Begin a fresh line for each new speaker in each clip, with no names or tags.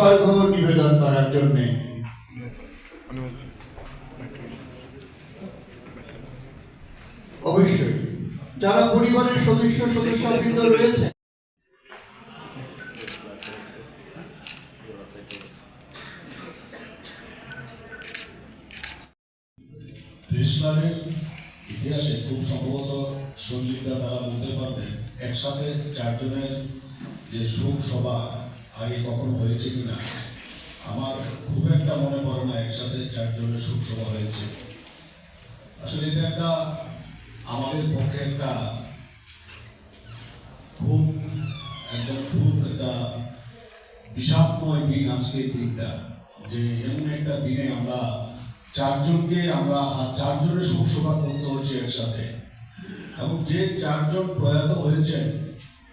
অর্ঘ নিবেদন করার জন্যে। অবশ্যই। যারা পরিবারের সদস্য, সদস্যবৃন্দ রয়েছে।
ইতিহাসে খুব সম্ভবত সঞ্জিতা তারা বলতে পারবেন একসাথে চারজনের যে শোক সভা আগে কখনো হয়েছে কিনা? আমার খুব একটা মনে পড়ে না, একসাথে চারজনের শোক সভা হয়েছে। আসলে এটা একটা আমাদের পক্ষে একটা খুব, একদম খুব একটা বিষাদময় দিন আজকের দিনটা, যে এমন একটা দিনে আমরা চারজনকে আমরা চারজনের শোক সভা করতে হচ্ছে একসাথে। এবং যে চারজন প্রয়াত হয়েছেন,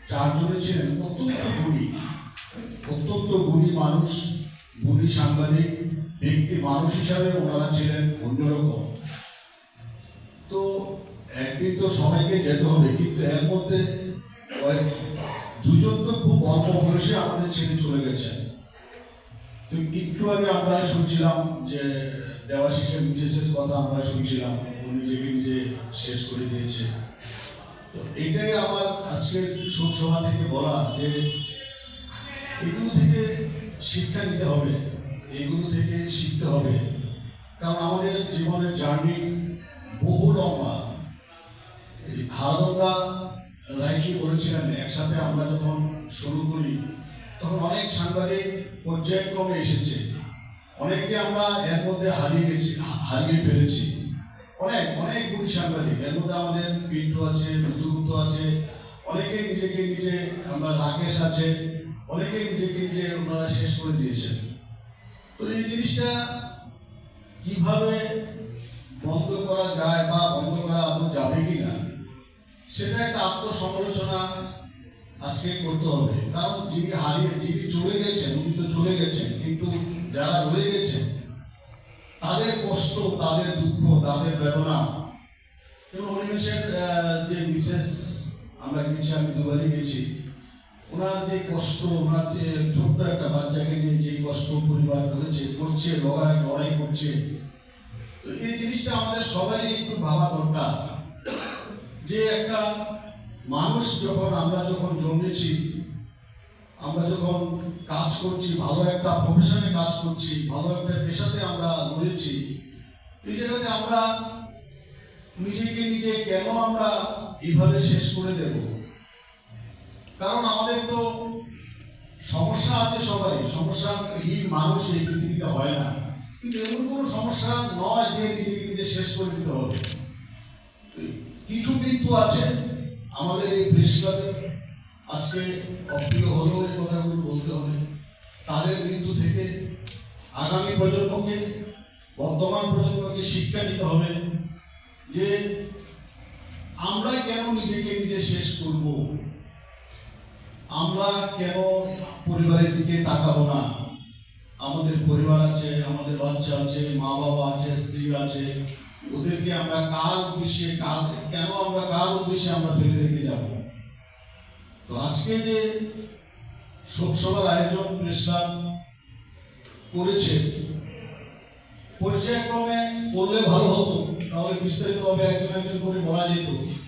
চারজনে ছিলেন অত্যন্ত গুণী। অত্যন্ত গুণী মানুষ, গুণী সাংবাদিক, ব্যক্তি মানুষ হিসাবে ওনারা ছিলেন অন্যরকম। তো একদিন তো সবাইকে যেতে হবে, কিন্তু এর মধ্যে দুজন তো খুব অল্প বয়সে আমাদের ছেড়ে চলে গেছেন। তো একটু আগে আমরা শুনছিলাম যে দেওয়াশিসের মিসেসের কথা আমরা শুনছিলাম ও নিজেকে নিজে শেষ করে দিয়েছে। তো এটাই আমার আজকে শোক সভা থেকে বলা যে শিক্ষা নিতে হবে। এগুলো থেকে শিখতে হবে। কারণ আমাদের জীবনের জার্নি বহু লম্বা। হারদা রাইকি বলেছিলেন একসাথে আমরা যখন শুরু করি, তখন অনেক সাংবাদিক পর্যায়ক্রমে এসেছে। অনেককে আমরা এর মধ্যে হারিয়ে গেছি, হারিয়ে ফেলেছি। অনেক অনেক গুণী সাংবাদিক। এর মধ্যে আমাদের পিন্টু আছে মধুগুপ্ত আছে। অনেকে নিজেকে নিজে আমরা রাকেশ আছে। অনেকে নিজেকে নিজে ওনারা শেষ করে দিয়েছেন। তো এই জিনিসটা কীভাবে বন্ধ করা যায় বা বন্ধ করা আদৌ যাবে কি না সেটা একটা আত্মসমালোচনা আজকে করতে হবে। কারণ যিনি হারিয়ে, যিনি চলে গেছেন, উনি তো চলে গেছেন, কিন্তু যারা রয়ে গেছেন, তাদের কষ্ট, তাদের দুঃখ, তাদের বেদনা। এবং অনিমেষের যে বিশেষ আমরা গেছি আমি দুবারই গেছি ওনার যে কষ্ট, ওনার যে ছোট্ট একটা বাচ্চাকে নিয়ে যে কষ্ট পরিবার করেছে করছে, লড়াই লড়াই করছে, তো এই জিনিসটা আমাদের সবাই একটু ভাবা দরকার। যে একটা মানুষ যখন আমরা যখন জন্মেছি, আমরা যখন কাজ করছি, ভালো একটা প্রফেশনে কাজ করছি, ভালো একটা পেশাতে আমরা রয়েছি, এই আমরা নিজেকে নিজে কেন আমরা এইভাবে শেষ করে দেব? কারণ আমাদের তো সমস্যা আছে সবাই। সমস্যাহীন মানুষ এই পৃথিবীতে হয় না। কিন্তু এমন কোনো সমস্যা নয় যে নিজেকে নিজে শেষ করে দিতে হবে। কিছু মৃত্যু আছে আমাদের এই ক্লাবে আজকে অপ্রিয় হলেও এই কথাগুলো বলতে হবে। তাদের মৃত্যু থেকে আগামী প্রজন্মকে, বর্তমান প্রজন্মকে শিক্ষা নিতে হবে যে আমরা কেন নিজেকে নিজে শেষ করব? আমরা কেন পরিবারের দিকে তাকাবো না? আমাদের পরিবার আছে, আমাদের বাচ্চা আছে, মা বাবা আছে, স্ত্রী আছে। ওদেরকে আমরা কার উদ্দেশ্যে, কার, কেন আমরা কার উদ্দেশ্যে আমরা ফেলে রেখে যাব? তো আজকে যে শোক সভার আয়োজন প্রেস ক্লাব করেছে, পর্যায়ক্রমে করলে ভালো হতো, তাহলে বিস্তারিতভাবে একজন একজন করে বলা যেত।